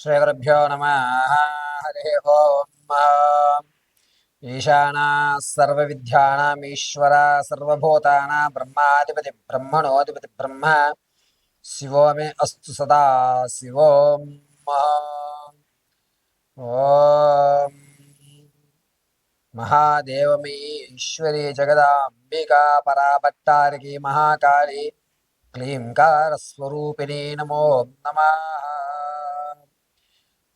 శ్రీగురుభ్యో నమ హరి ఓం ఈశానా సర్వ విద్యానాం ఈశ్వర సర్వభూతానా బ్రహ్మాధిపతి బ్రహ్మణోధిపతి బ్రహ్మ శివో మే అస్తు సదా శివోం ఓం మహాదేవమీ ఈశ్వరీ జగదాంబికా పరాభట్టారికి మహాకాళి క్లీంకారస్వరూపిణీ నమో నమః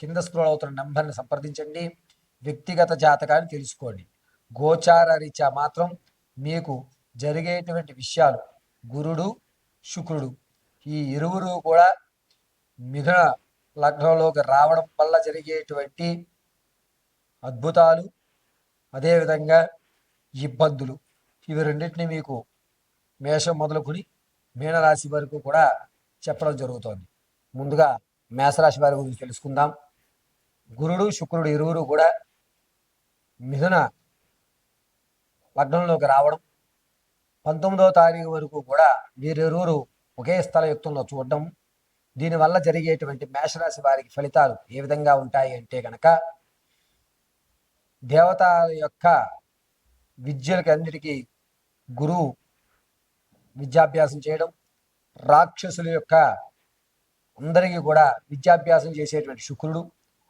కింద స్క్రోల్ అవుతున్న నెంబర్ని సంప్రదించండి. వ్యక్తిగత జాతకాన్ని తెలుసుకోండి. గోచార రీత్యా మాత్రం మీకు జరిగేటువంటి విషయాలు గురుడు శుక్రుడు ఈ ఇరువురు కూడా మిథున లగ్నంలోకి రావడం వల్ల జరిగేటువంటి అద్భుతాలు అదేవిధంగా ఇబ్బందులు. ఇవి రెండింటిని మీకు మేషం మొదలుకొని మీనరాశి వరకు కూడా చెప్పడం జరుగుతోంది. ముందుగా మేషరాశి వారి గురించి తెలుసుకుందాం. గురుడు శుక్రుడు ఇరువురు కూడా మిథున లగ్నంలోకి రావడం పంతొమ్మిదవ తారీఖు వరకు కూడా వీరిరువురు ఒకే స్థల యుక్తంలో చూడడం దీనివల్ల జరిగేటువంటి మేషరాశి వారికి ఫలితాలు ఏ విధంగా ఉంటాయి అంటే కనుక దేవతల యొక్క విద్యలకి అన్నిటికీ గురువు విద్యాభ్యాసం చేయడం రాక్షసుల యొక్క అందరికీ కూడా విద్యాభ్యాసం చేసేటువంటి శుక్రుడు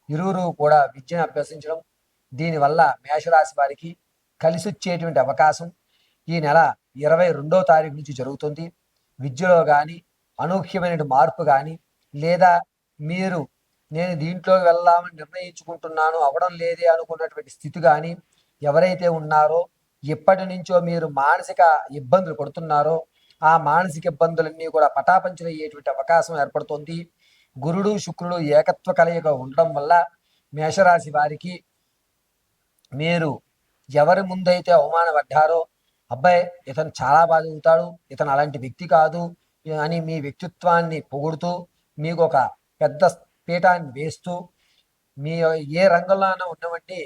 ఇరువురు కూడా విద్యను అభ్యసించడం దీనివల్ల మేషరాశి వారికి కలిసి వచ్చేటువంటి అవకాశం ఈ నెల ఇరవై రెండో తారీఖు నుంచి జరుగుతుంది. విద్యలో కానీ అనూహ్యమైన మార్పు కానీ లేదా మీరు నేను దీంట్లో వెళ్దామని నిర్ణయించుకుంటున్నాను అవడం లేదే అనుకున్నటువంటి స్థితి కానీ ఎవరైతే ఉన్నారో ఎప్పటి నుంచో మీరు మానసిక ఇబ్బందులు పడుతున్నారో ఆ మానసిక ఇబ్బందులన్నీ కూడా పటాపంచలయ్యేటువంటి అవకాశం ఏర్పడుతుంది. గురుడు శుక్రుడు ఏకత్వ కలయిక ఉండడం వల్ల మేషరాశి వారికి మీరు ఎవరి ముందైతే అవమానపడ్డారో అబ్బాయి ఇతను చాలా బాగా చదువుతాడు ఇతను అలాంటి వ్యక్తి కాదు అని మీ వ్యక్తిత్వాన్ని పొగుడుతూ మీకు ఒక పెద్ద పీఠాన్ని వేస్తూ మీ ఏ రంగంలోనూ ఉన్నవంటి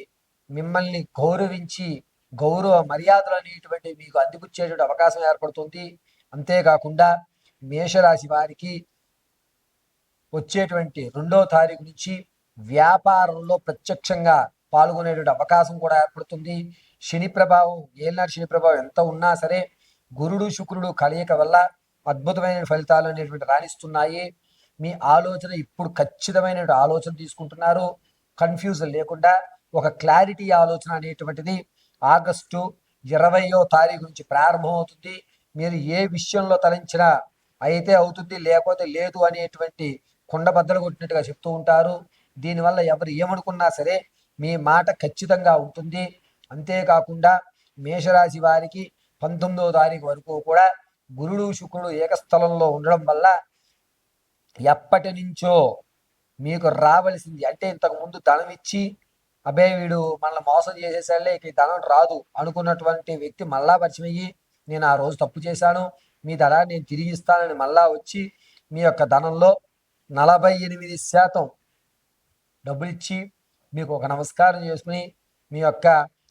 మిమ్మల్ని గౌరవించి గౌరవ మర్యాదలు అనేటువంటి మీకు అందిపుచ్చేటువంటి అవకాశం ఏర్పడుతుంది. అంతేకాకుండా మేషరాశి వారికి వచ్చేటువంటి రెండో తారీఖు నుంచి వ్యాపారంలో ప్రత్యక్షంగా పాల్గొనేటువంటి అవకాశం కూడా ఏర్పడుతుంది. శని ప్రభావం ఏళ్ళనాటి శని ప్రభావం ఎంత ఉన్నా సరే గురుడు శుక్రుడు కలయిక వల్ల అద్భుతమైన ఫలితాలు అనేటువంటి రాణిస్తున్నాయి. మీ ఆలోచన ఇప్పుడు ఖచ్చితమైన ఆలోచన తీసుకుంటున్నారు. కన్ఫ్యూజన్ లేకుండా ఒక క్లారిటీ ఆలోచన అనేటువంటిది ఆగస్టు ఇరవయో తారీఖు నుంచి ప్రారంభమవుతుంది. మీరు ఏ విషయంలో తలంచినా అయితే అవుతుంది లేకపోతే లేదు అనేటువంటి కుండబద్దలు కొట్టినట్టుగా చెప్తూ ఉంటారు. దీనివల్ల ఎవరు ఏమనుకున్నా సరే మీ మాట ఖచ్చితంగా ఉంటుంది. అంతేకాకుండా మేషరాశి వారికి పంతొమ్మిదో తారీఖు వరకు కూడా గురుడు శుక్రుడు ఏకస్థలంలో ఉండడం వల్ల ఎప్పటి నుంచో మీకు రావలసింది అంటే ఇంతకు ముందు ధనం ఇచ్చి అబే వీడు మనల్ని మోసం చేసేసాడులే ఇక ధనం రాదు అనుకున్నటువంటి వ్యక్తి మళ్ళా పరిచయం అయ్యి నేను ఆ రోజు తప్పు చేశాను మీ ధనాన్ని నేను తిరిగి ఇస్తానని మళ్ళా వచ్చి మీ యొక్క ధనంలో నలభై ఎనిమిది శాతం డబ్బులు ఇచ్చి మీకు ఒక నమస్కారం చేసుకుని మీ యొక్క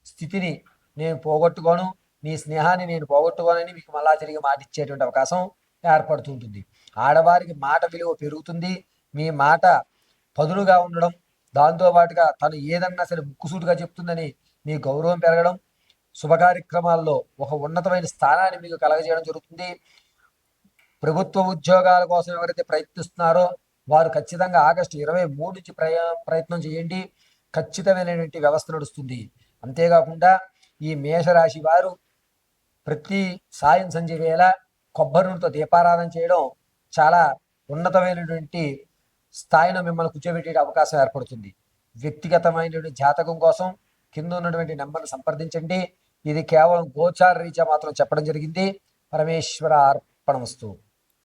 స్థితిని నేను పోగొట్టుకోను నీ స్నేహాన్ని నేను పోగొట్టుకోనని మీకు మళ్ళా తిరిగి మాట ఇచ్చేటువంటి అవకాశం ఏర్పడుతుంటుంది. ఆడవారికి మాట విలువ పెరుగుతుంది. మీ మాట పదునుగా ఉండడం దాంతోపాటుగా తను ఏదన్నా సరే ముక్కుసూటుగా చెప్తుందని మీ గౌరవం పెరగడం శుభ కార్యక్రమాల్లో ఒక ఉన్నతమైన స్థానాన్ని మీకు కలగజేయడం జరుగుతుంది. ప్రభుత్వ ఉద్యోగాల కోసం ఎవరైతే ప్రయత్నిస్తున్నారో వారు ఖచ్చితంగా ఆగస్టు ఇరవై మూడు నుంచి ప్రయ ప్రయత్నం చేయండి. ఖచ్చితమైనటువంటి వ్యవస్థ నడుస్తుంది. అంతేకాకుండా ఈ మేషరాశి వారు ప్రతి సాయం సంధ్య వేళ కొబ్బరి నూనెతో దీపారాధన చేయడం చాలా ఉన్నతమైనటువంటి స్థాయిలో మిమ్మల్ని కూర్చోబెట్టే అవకాశం ఏర్పడుతుంది. వ్యక్తిగతమైనటువంటి జాతకం కోసం కింద ఉన్నటువంటి నెంబర్ను సంప్రదించండి. ఇది కేవలం గోచార రీత్యా మాత్రం చెప్పడం జరిగింది. పరమేశ్వర అర్పణమస్తు.